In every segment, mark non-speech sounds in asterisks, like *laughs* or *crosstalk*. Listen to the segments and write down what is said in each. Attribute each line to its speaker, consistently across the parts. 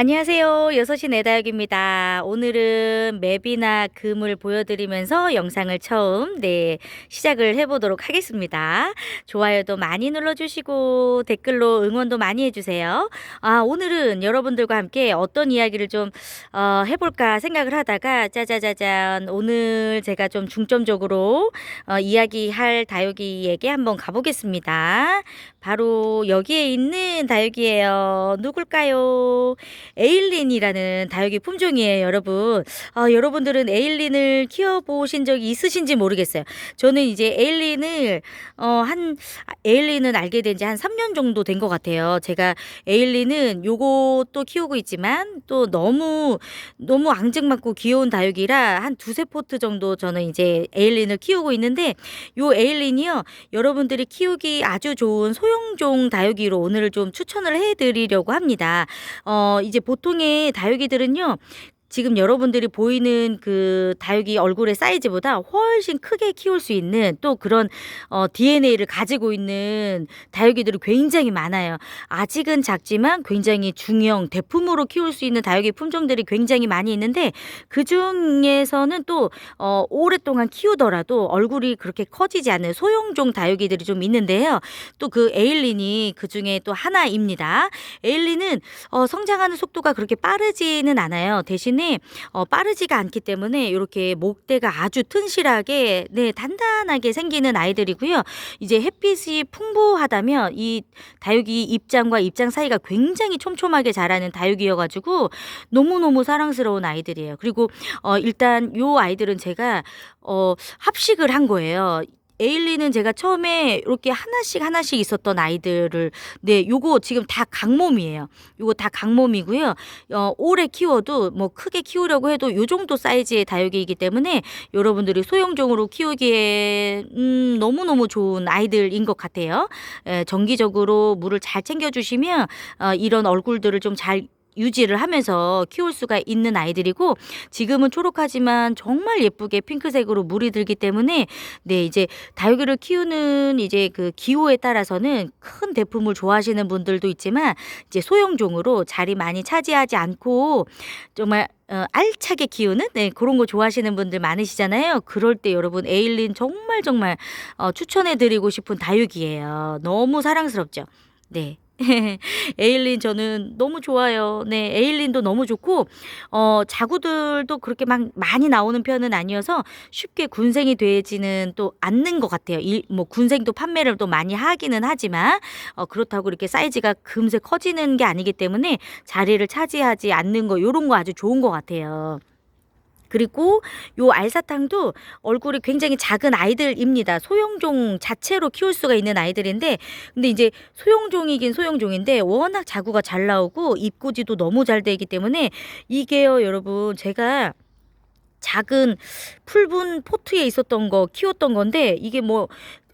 Speaker 1: 안녕하세요. 6시 내다육입니다. 오늘은 맵이나 금을 보여드리면서 영상을 처음 네 시작을 해보도록 하겠습니다. 좋아요도 많이 눌러주시고 댓글로 응원도 많이 해주세요. 아 오늘은 여러분들과 함께 어떤 이야기를 좀 어, 해볼까 생각을 하다가 짜자자잔 오늘 제가 좀 중점적으로 어, 이야기할 다육이에게 한번 가보겠습니다. 바로 여기에 있는 다육이에요. 누굴까요? 에일린이라는 다육이 품종이에요, 여러분. 아, 여러분들은 에일린을 키워보신 적이 있으신지 모르겠어요. 저는 이제 에일린을, 어, 한, 에일린은 알게 된 지 한 3년 정도 된 것 같아요. 제가 에일린은 요것도 키우고 있지만 또 너무, 너무 앙증맞고 귀여운 다육이라 한 두세 포트 정도 저는 이제 에일린을 키우고 있는데 요 에일린이요. 여러분들이 키우기 아주 좋은 소 형종 다육이로 오늘 좀 추천을 해드리려고 합니다. 어, 이제 보통의 다육이들은요. 지금 여러분들이 보이는 그 다육이 얼굴의 사이즈보다 훨씬 크게 키울 수 있는 또 그런 어, DNA를 가지고 있는 다육이들이 굉장히 많아요. 아직은 작지만 굉장히 중형 대품으로 키울 수 있는 다육이 품종들이 굉장히 많이 있는데 그 중에서는 또 어, 오랫동안 키우더라도 얼굴이 그렇게 커지지 않는 소형종 다육이들이 좀 있는데요. 또 그 에일린이 그 중에 또 하나입니다. 에일린은 어, 성장하는 속도가 그렇게 빠르지는 않아요. 대신 에 어, 빠르지가 않기 때문에 이렇게 목대가 아주 튼실하게 네 단단하게 생기는 아이들이고요. 이제 햇빛이 풍부하다면 이 다육이 입장과 입장 사이가 굉장히 촘촘하게 자라는 다육이여가지고 너무 너무 사랑스러운 아이들이에요. 그리고 어, 일단 요 아이들은 제가 어, 합식을 한 거예요. 에일리는 제가 처음에 이렇게 하나씩 하나씩 있었던 아이들을 네 요거 지금 다 강몸이에요. 요거 다 강몸이고요. 어, 오래 키워도 뭐 크게 키우려고 해도 요 정도 사이즈의 다육이이기 때문에 여러분들이 소형종으로 키우기에 음, 너무 너무 좋은 아이들인 것 같아요. 에, 정기적으로 물을 잘 챙겨주시면 어, 이런 얼굴들을 좀잘 유지를 하면서 키울 수가 있는 아이들이고 지금은 초록하지만 정말 예쁘게 핑크색으로 물이 들기 때문에 네 이제 다육이를 키우는 이제 그 기호에 따라서는 큰 대품을 좋아하시는 분들도 있지만 이제 소형종으로 자리 많이 차지하지 않고 정말 어, 알차게 키우는 네, 그런 거 좋아하시는 분들 많으시잖아요. 그럴 때 여러분 에일린 정말 정말 어, 추천해드리고 싶은 다육이에요. 너무 사랑스럽죠. 네. *laughs* 에일린 저는 너무 좋아요. 네, 에일린도 너무 좋고 어 자구들도 그렇게 막 많이 나오는 편은 아니어서 쉽게 군생이 되지는 또 않는 것 같아요. 일, 뭐 군생도 판매를 또 많이 하기는 하지만 어 그렇다고 이렇게 사이즈가 금세 커지는 게 아니기 때문에 자리를 차지하지 않는 거 요런 거 아주 좋은 것 같아요. 그리고 요 알사탕도 얼굴이 굉장히 작은 아이들입니다. 소형종 자체로 키울 수가 있는 아이들인데 근데 이제 소형종이긴 소형종인데 워낙 자구가 잘 나오고 입고지도 너무 잘 되기 때문에 이게요 여러분 제가 작은 풀분 포트에 있었던 거 키웠던 건데 이게 뭐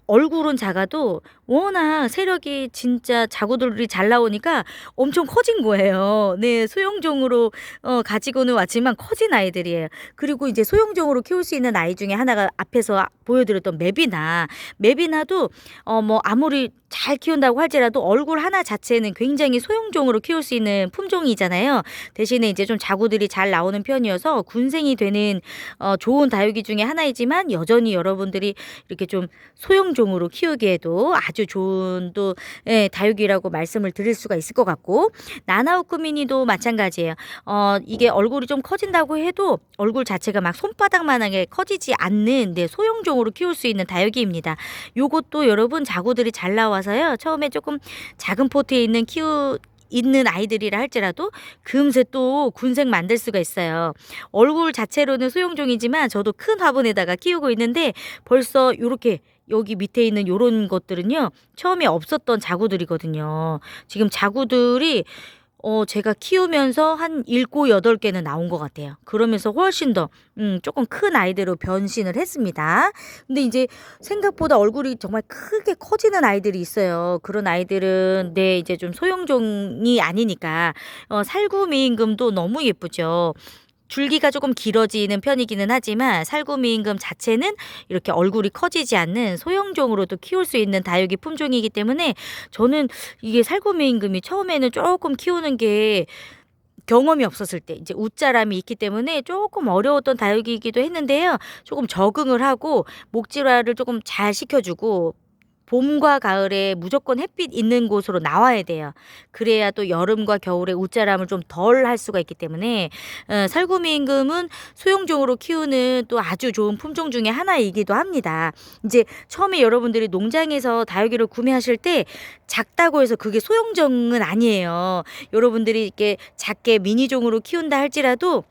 Speaker 1: 얼굴은 작아도 워낙 세력이 진짜 자구들이 잘 나오니까 엄청 커진 거예요. 네, 소형종으로 어, 가지고는 왔지만 커진 아이들이에요. 그리고 이제 소형종으로 키울 수 있는 아이 중에 하나가 앞에서 보여드렸던 맵이나 맵이나도 어, 뭐 아무리 잘 키운다고 할지라도 얼굴 하나 자체는 굉장히 소형종으로 키울 수 있는 품종이잖아요. 대신에 이제 좀 자구들이 잘 나오는 편이어서 군생이 되는 어, 좋은 다육이 중에 하나이지만 여전히 여러분들이 이렇게 좀 소형 종으로 키우기에도 아주 좋은 또 예, 다육이라고 말씀을 드릴 수가 있을 것 같고 나나우크미니도 마찬가지예요. 어, 이게 얼굴이 좀 커진다고 해도 얼굴 자체가 막 손바닥만하게 커지지 않는 네, 소형종으로 키울 수 있는 다육이입니다. 요것도 여러분 자구들이 잘 나와서요. 처음에 조금 작은 포트에 있는 키우 있는 아이들이라 할지라도 금세 또 군생 만들 수가 있어요. 얼굴 자체로는 소형종이지만 저도 큰 화분에다가 키우고 있는데 벌써 요렇게 여기 밑에 있는 요런 것들은요. 처음에 없었던 자구들이거든요. 지금 자구들이 어, 제가 키우면서 한 일곱 여덟 개는 나온 것 같아요. 그러면서 훨씬 더, 음, 조금 큰 아이들로 변신을 했습니다. 근데 이제 생각보다 얼굴이 정말 크게 커지는 아이들이 있어요. 그런 아이들은, 네, 이제 좀 소형종이 아니니까, 어, 살구미임금도 너무 예쁘죠. 줄기가 조금 길어지는 편이기는 하지만 살구미임금 자체는 이렇게 얼굴이 커지지 않는 소형종으로도 키울 수 있는 다육이 품종이기 때문에 저는 이게 살구미임금이 처음에는 조금 키우는 게 경험이 없었을 때 이제 웃자람이 있기 때문에 조금 어려웠던 다육이기도 했는데요. 조금 적응을 하고 목질화를 조금 잘 시켜주고 봄과 가을에 무조건 햇빛 있는 곳으로 나와야 돼요. 그래야 또 여름과 겨울에 웃자람을 좀 덜 할 수가 있기 때문에 어, 살구미 임금은 소형종으로 키우는 또 아주 좋은 품종 중에 하나이기도 합니다. 이제 처음에 여러분들이 농장에서 다육이를 구매하실 때 작다고 해서 그게 소형종은 아니에요. 여러분들이 이렇게 작게 미니종으로 키운다 할지라도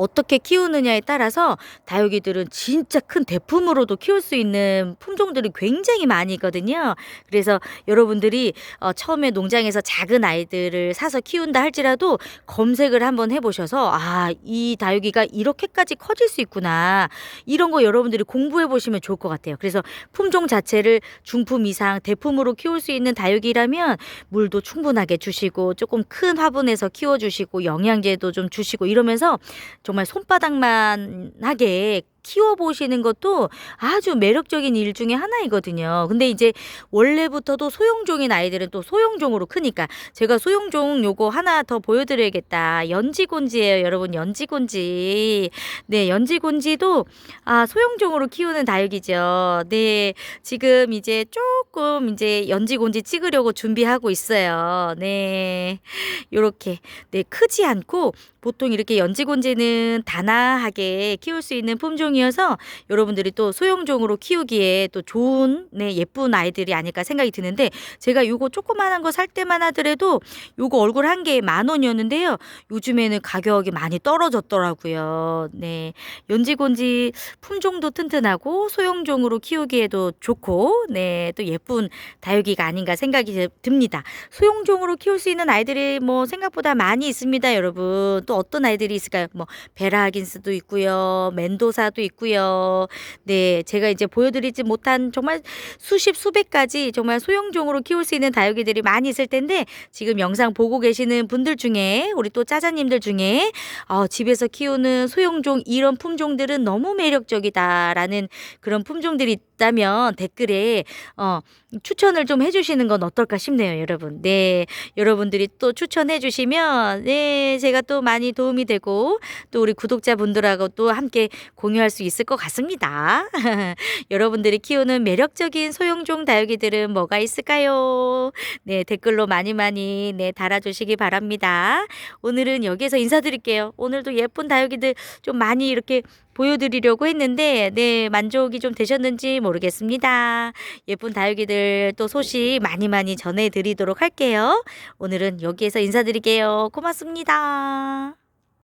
Speaker 1: 어떻게 키우느냐에 따라서 다육이들은 진짜 큰 대품으로도 키울 수 있는 품종들이 굉장히 많이 있거든요. 그래서 여러분들이 어, 처음에 농장에서 작은 아이들을 사서 키운다 할지라도 검색을 한번 해보셔서 아, 이 다육이가 이렇게까지 커질 수 있구나. 이런 거 여러분들이 공부해 보시면 좋을 것 같아요. 그래서 품종 자체를 중품 이상 대품으로 키울 수 있는 다육이라면 물도 충분하게 주시고 조금 큰 화분에서 키워주시고 영양제도 좀 주시고 이러면서 정말 손바닥만 하게 키워보시는 것도 아주 매력적인 일 중에 하나이거든요. 근데 이제 원래부터도 소형종인 아이들은 또 소형종으로 크니까 제가 소형종 요거 하나 더 보여드려야겠다. 연지곤지예요, 여러분. 연지곤지. 네, 연지곤지도 아, 소형종으로 키우는 다육이죠. 네, 지금 이제 조금 이제 연지곤지 찍으려고 준비하고 있어요. 네, 요렇게. 네, 크지 않고 보통 이렇게 연지곤지는 단아하게 키울 수 있는 품종이어서 여러분들이 또 소형종으로 키우기에 또 좋은 네 예쁜 아이들이 아닐까 생각이 드는데 제가 요거 조그만한 거 살 때만 하더라도 요거 얼굴 한 개에 만 원이었는데요. 요즘에는 가격이 많이 떨어졌더라고요. 네. 연지곤지 품종도 튼튼하고 소형종으로 키우기에도 좋고 네, 또 예쁜 다육이가 아닌가 생각이 듭니다. 소형종으로 키울 수 있는 아이들이 뭐 생각보다 많이 있습니다, 여러분. 또 어떤 아이들이 있을까요? 뭐 베라 하긴스도 있고요. 멘도사도 있고요. 네, 제가 이제 보여드리지 못한 정말 수십 수백 가지 정말 소형종으로 키울 수 있는 다육이들이 많이 있을 텐데 지금 영상 보고 계시는 분들 중에 우리 또 짜자님들 중에 어, 집에서 키우는 소형종 이런 품종들은 너무 매력적이다라는 그런 품종들이 있다면 댓글에 어, 추천을 좀 해주시는 건 어떨까 싶네요, 여러분. 네, 여러분들이 또 추천해 주시면 네, 제가 또 많이 도움이 되고 또 우리 구독자분들하고 또 함께 공유할 수 있을 것 같습니다. *laughs* 여러분들이 키우는 매력적인 소형종 다육이들은 뭐가 있을까요? 네, 댓글로 많이 많이 네, 달아주시기 바랍니다. 오늘은 여기에서 인사드릴게요. 오늘도 예쁜 다육이들 좀 많이 이렇게 보여드리려고 했는데 네 만족이 좀 되셨는지 모르겠습니다. 예쁜 다육이들 또 소식 많이 많이 전해드리도록 할게요. 오늘은 여기에서 인사드릴게요. 고맙습니다.